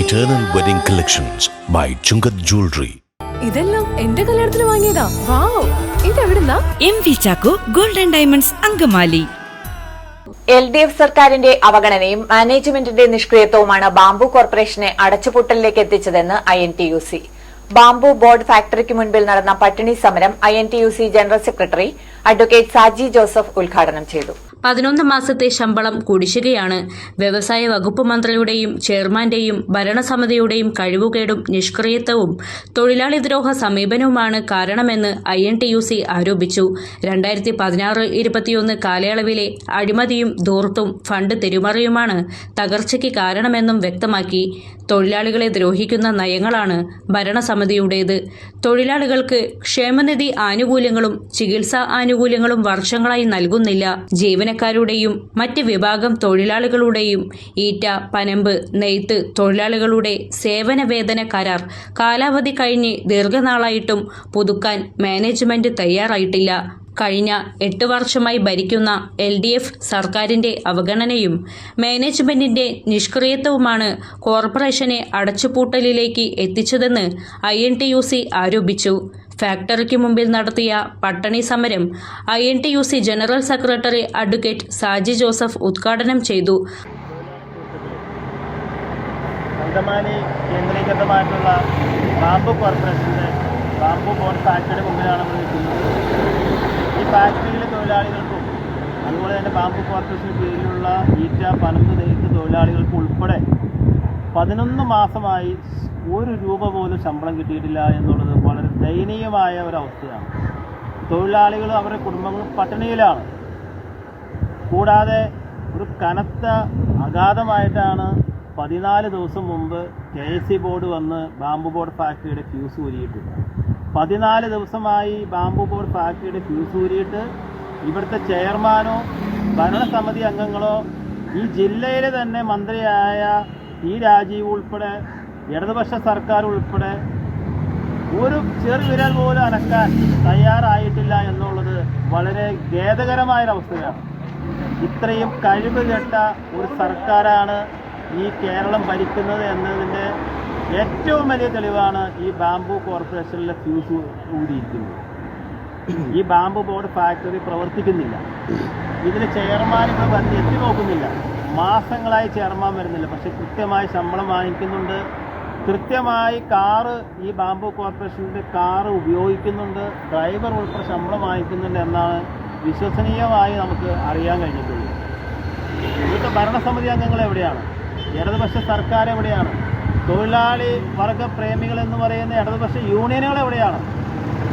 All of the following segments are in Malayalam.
Eternal wedding collections by Chungath jewellery ഇതെല്ലാം എന്റെ കല്യാണത്തിന് വാങ്ങിയതാ. Wow ഇതെവിടുന്നാ? M V Chacko golden diamonds Angamaly. L D F സർക്കാരിന്റെ അവഗണനയും മാനേജ്മെന്റിന്റെ നിഷ്ക്രിയത്വവുമാണ് ബാംബു കോർപ്പറേഷനെ അടച്ചുപൂട്ടലിലേക്ക് എത്തിച്ചതെന്ന് I N T U C bamboo board ഫാക്ടറിക്ക് മുൻപിൽ നടന്ന പട്ടിണി സമരം I N T U C general secretary advocate Saji Joseph ഉദ്ഘാടനം ചെയ്തു. പതിനൊന്ന് മാസത്തെ ശമ്പളം കുടിശ്ശികയാണ്. വ്യവസായ വകുപ്പ് മന്ത്രിയുടെയും ചെയർമാന്റെയും ഭരണസമിതിയുടെയും കഴിവുകേടും നിഷ്ക്രിയത്വവും തൊഴിലാളി ദ്രോഹ സമീപനവുമാണ് കാരണമെന്ന് I N T U C ആരോപിച്ചു. രണ്ടായിരത്തി പതിനാറ് ഇരുപത്തിയൊന്ന് കാലയളവിലെ അഴിമതിയും ധൂർത്തും ഫണ്ട് തിരിമറിയുമാണ് തകർച്ചയ്ക്ക് കാരണമെന്നും വ്യക്തമാക്കി. തൊഴിലാളികളെ ദ്രോഹിക്കുന്ന നയങ്ങളാണ് ഭരണസമിതിയുടേത്. തൊഴിലാളികൾക്ക് ക്ഷേമനിധി ആനുകൂല്യങ്ങളും ചികിത്സാ ആനുകൂല്യങ്ങളും വർഷങ്ങളായി നൽകുന്നില്ല. ജീവനക്കാരുടെയും മറ്റ് വിഭാഗം തൊഴിലാളികളുടെയും ഈറ്റ പനമ്പ് നെയ്ത്ത് തൊഴിലാളികളുടെ സേവന വേതന കരാർ കാലാവധി കഴിഞ്ഞ് ദീർഘനാളായിട്ടും പുതുക്കാൻ മാനേജ്മെന്റ് തയ്യാറായിട്ടില്ല. കഴിഞ്ഞ എട്ട് വർഷമായി ഭരിക്കുന്ന എൽ ഡി എഫ് സർക്കാരിന്റെ അവഗണനയും മാനേജ്മെന്റിന്റെ നിഷ്ക്രിയത്വവുമാണ് കോർപ്പറേഷനെ അടച്ചുപൂട്ടലിലേക്ക് എത്തിച്ചതെന്ന് ഐ ആരോപിച്ചു. ഫാക്ടറിക്ക് മുമ്പിൽ നടത്തിയ പട്ടണി സമരം I N T U C general secretary advocate Saji Joseph ഉദ്ഘാടനം ചെയ്തു. ഈ ഫാക്ടറിയിലെ അതുപോലെ തന്നെ ബാംബു കോർപ്പറേഷന് കീഴിലുള്ള ഈറ്റ പനമ്പ് നെയ്ത്ത് തൊഴിലാളികൾക്കും ഉൾപ്പെടെ പതിനൊന്ന് മാസമായി ഒരു രൂപ പോലും ശമ്പളം കിട്ടിയിട്ടില്ല എന്നുള്ളത് വളരെ ദയനീയമായ ഒരവസ്ഥയാണ്. തൊഴിലാളികൾ അവരുടെ കുടുംബങ്ങൾ പട്ടിണിയിലാണ്. കൂടാതെ ഒരു കനത്ത അഗാധമായിട്ടാണ് പതിനാല് ദിവസം മുമ്പ് കെ എസ് സി ബോർഡ് വന്ന് ബാംബു ബോർഡ് ഫാക്ടറിയുടെ ഫ്യൂസ് ഊരിയിട്ടുണ്ട് പതിനാല് ദിവസമായി ബാംബു ബോർഡ് ഫാക്ടറിയുടെ ഫ്യൂസ് ഊരിയിട്ട് ഇവിടുത്തെ ചെയർമാനോ ഭരണസമിതി അംഗങ്ങളോ ഈ ജില്ലയിലെ തന്നെ മന്ത്രിയായ ഈ രാജീവ് ഉൾപ്പെടെ ഇടതുപക്ഷ സർക്കാർ ഉൾപ്പെടെ ഒരു ചെറുവിരൽ പോലും അനക്കാൻ തയ്യാറായിട്ടില്ല എന്നുള്ളത് വളരെ ഖേദകരമായൊരവസ്ഥയാണ് ഇത്രയും കഴിവ് കെട്ട ഒരു സർക്കാരാണ് ഈ കേരളം ഭരിക്കുന്നത് എന്നതിന്റെ ഏറ്റവും വലിയ തെളിവാണ് ഈ ബാംബു കോർപ്പറേഷനിലെ ഫ്യൂസ് ഊരിയിരിക്കുന്നത് ഈ ബാംബു ബോർഡ് ഫാക്ടറി പ്രവർത്തിക്കുന്നില്ല. ഇതിന് ചെയർമാനുകൾ വന്ന് എത്തി നോക്കുന്നില്ല. മാസങ്ങളായി ചെയർമാൻ വരുന്നില്ല. പക്ഷെ കൃത്യമായി ശമ്പളം വാങ്ങിക്കുന്നുണ്ട്. കൃത്യമായി കാറ് ഈ ബാംബു കോർപ്പറേഷന്റെ കാറ് ഉപയോഗിക്കുന്നുണ്ട് ഡ്രൈവർ ഉൾപ്പെടെ ശമ്പളം വാങ്ങിക്കുന്നുണ്ട് എന്നാണ് വിശ്വസനീയമായി നമുക്ക് അറിയാൻ കഴിഞ്ഞിട്ടുള്ളത്. ഇവിടുത്തെ ഭരണസമിതി അംഗങ്ങൾ എവിടെയാണ്? ഇടതുപക്ഷ സർക്കാർ എവിടെയാണ്? തൊഴിലാളി വർഗ പ്രേമികൾ എന്ന് പറയുന്ന ഇടതുപക്ഷ യൂണിയനുകൾ എവിടെയാണ്?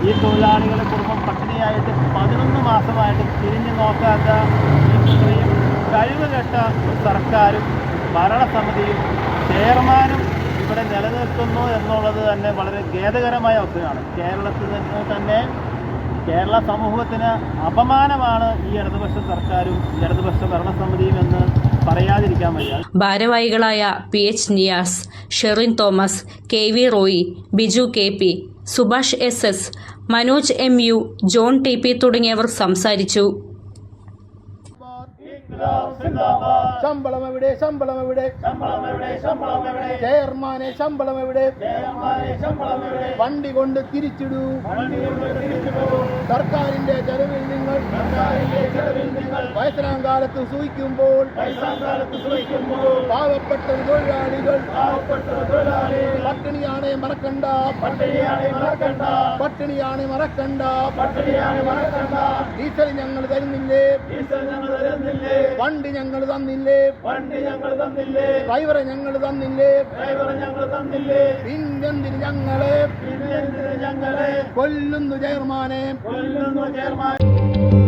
ഈ തൊഴിലാളികളെ കുടുംബം പട്ടിണിയായിട്ട് പതിനൊന്ന് മാസമായിട്ട് തിരിഞ്ഞു നോക്കാത്ത ഇത്രയും കഴിവ് കെട്ട സർക്കാരും ഭരണസമിതിയും ചെയർമാനും ഇവിടെ നിലനിർത്തുന്നു എന്നുള്ളത് തന്നെ വളരെ ഖേദകരമായ അവസ്ഥയാണ്. കേരളത്തിൽ നിന്ന് തന്നെ കേരള സമൂഹത്തിന് അപമാനമാണ് ഈ ഇടതുപക്ഷ സർക്കാരും ഇടതുപക്ഷ ഭരണസമിതിയും എന്ന് പറയാതിരിക്കാൻ വയ്യ. ഭാരവാഹികളായ P H Niyas Sherin Thomas K V Roy Biju K P Subhash S S Manoj M U John T P തുടങ്ങിയവർ സംസാരിച്ചു. ശമ്പളം എവിടെ ശമ്പളം എവിടെ ചെയർമാനെ ശമ്പളം എവിടെ വണ്ടി കൊണ്ട് തിരിച്ചിടൂ. സർക്കാരിന്റെ ചെലവിൽ നിങ്ങൾ വയസ്സനാം കാലത്ത് സൂഹിക്കുമ്പോൾ പാവപ്പെട്ട തൊഴിലാളികൾ പട്ടിണിയാണെ മറക്കണ്ട. പട്ടിണിയാണ് മറക്കണ്ട. ഡീസൽ ഞങ്ങൾ തരുന്നില്ലേ? ഡീസൽ ഞങ്ങൾ തരുന്നില്ലേ? വണ്ടി ഞങ്ങൾ തന്നില്ലേ? വണ്ടി ഞങ്ങൾ തന്നില്ലേ? ഡ്രൈവറെ ഞങ്ങൾ തന്നില്ലേ? ഡ്രൈവറെ ഞങ്ങൾ തന്നില്ലേ? പിന്നെന്തിന് ഞങ്ങളെ? പിന്നെന്തിന് ഞങ്ങളെ? കൊല്ലുന്നു ചെയർമാനെ. കൊല്ലുന്നു ചെയർമാൻ.